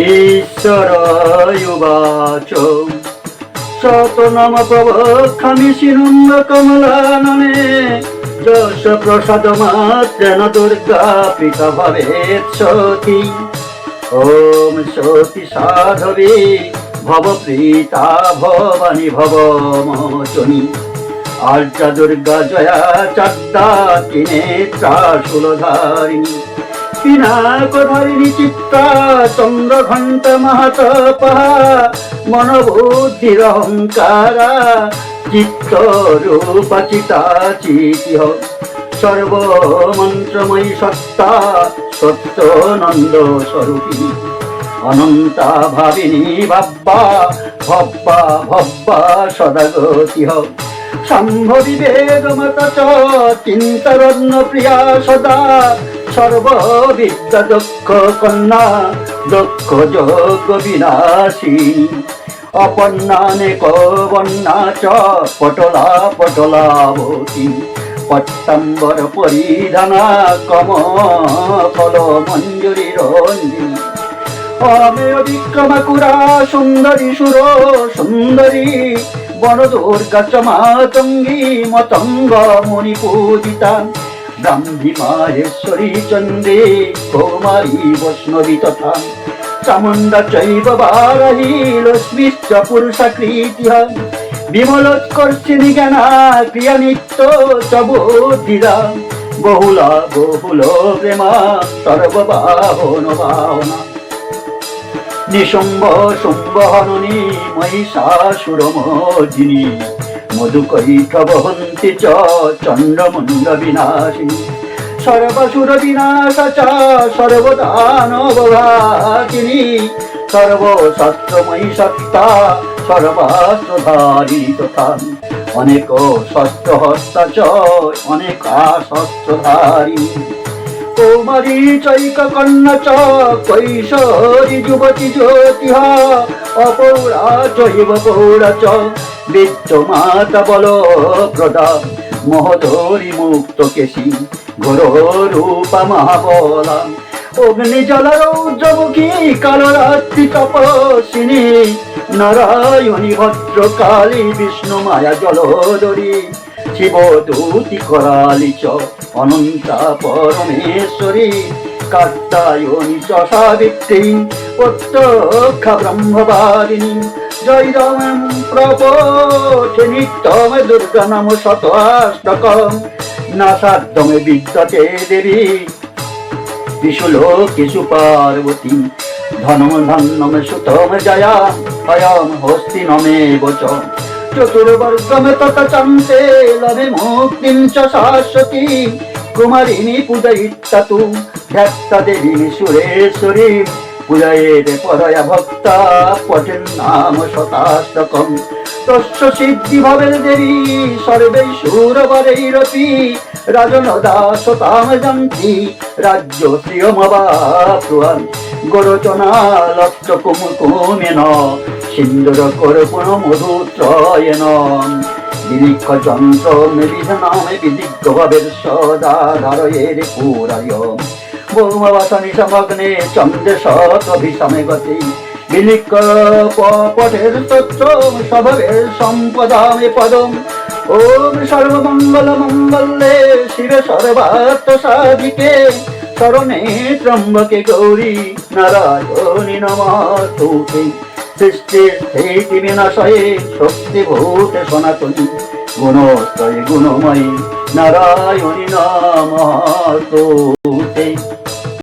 ईश्वरायुवाच शतनामपवक्षामि शिरुन्दकमलानने यश प्रसादमात्येन दुर्गा पिता भवेत् सती ॐ सति साधवे भवप्रीता भवानी भवमोचनी আর্যা जया জয়া চাদ্দা তিনে পিনাকধারিণী চিত্তা চন্দ্র ঘণ্ট মাহাতপা মনোবুদ্ধিরহংকারা চিত্ত রূপচিতা চিতিহ। সর্বমন্ত্রময়ী সত্তা সত্য স্বরূপিণী। অনন্তা ভাবিনী ভাব্বা, ভব্বা ভব্বা সদাগতিহ সম্ভবি বেদমত চ চিন্তরন্ন প্রিয়া সদা সর্ববিদ্যা দক্ষ কন্যা দক্ষ যোগ বিনাশিনী অপর্ণানে কবন্যা চ পটলা পটলাবতী পট্টম্বর পরিধানা কম ফল মঞ্জুরি রঞ্জিনী অমেয় বিক্রমকুরা সুন্দরী সুর সুন্দরী। বড় দুর্গা চ মাতঙ্গী মতঙ্গ মুনি পূজিতা। ব্রাহ্মী মাহেশ্বরী চন্দ্রে কৌমারী বৈষ্ণবী তথা চামুণ্ডা চৈব বারাহী লক্ষ্মীশ্চ পুরুষাকৃতিহ বিমলোৎকর্ষিণী জ্ঞানা ক্রিয়া নিত্য চ বুদ্ধিরা বহুলা বহুল প্রেমা সর্ববাহন বাহনা নিশুম্ভ শুম্ভ হননী মহিষাসুরমর্জিনী মধুকৈঠ বহন্তি চ চণ্ডমুণ্ড বিনাশিনী সর্বসুর বিনাশ। চ সর্বদানবঘাতিনী সর্বশস্ত্রময়ী সত্তা, সর্বাস্ত্রধারী তথা। অনেক শস্ত্র হস্ত চ, অনেক শস্ত্রধারী কৌমারী চৈক কন্যা চ, কৈশোরী যুবতী জ্যোতিহ অপৌরা চৈব পৌরা চ বিদ্য বল প্রদা মহোদরী মুক্ত কেশী ঘোর রূপা মহাবলা অগ্নি জলরৌদ্রমুখী কালরাত্রি তপস্বিনী, নারায়ণী ভদ্রকালী বিষ্ণু মায়া জলদরী শিব দূতি করালি চ, অনন্তা পরমেশ্বরী, কাত্তায়নী চ প্রত্যক্ষা ব্রহ্মবাদিনী। জয় রাম প্রবোধে নিত্যম দুর্গা নাম শত অষ্টকম নাসাধ্যমে বিদ্যতে দেবী। বিশুল কিছু পার্বতী ধনম ধন্যম সুতম জয়া। অয়ম হস্তি নমে বচ শাশ্বতী কুমারিণী পূজয়িত্তা তু ধ্যাত্তা দেবী সুরেশ্বরী পূজয়েতে পরয়া ভক্তা পঠেন নাম শতাষ্টকম তস্য সিদ্ধি ভবের দেবী সর্বে সুরবরৈরপি রাজন দাসতাম যন্তি রাজ্য শ্রিয়মবাপ্রুয়ান গোরচনা লক্ষ কুমকুমেন সিন্দুর করপুণ মধুত্রয়েন বিলিক্ষ যন্ত্র বিধানামে বিদিগ্ধ ভবের সদা ধারয়ের পুরায়। ভৌমবাসনি সমগ্নে চন্দ্রে শতভিষমে গতি। বিলিক্ষ পটের তত্র স্বভাবের সম্পদামে পদম। ওম সর্বমঙ্গল মঙ্গলে শিবে সর্বার্থ সাধিকে শরণে ত্রম্বকে গৌরী। নারায়ণী নমস্তুতে সৃষ্টি স্থিতি বিনাশয়ে শক্তিভূতে সনাতনী। গুণস্তয়ে গুণময়ী নারায়ণী নমস্তুতে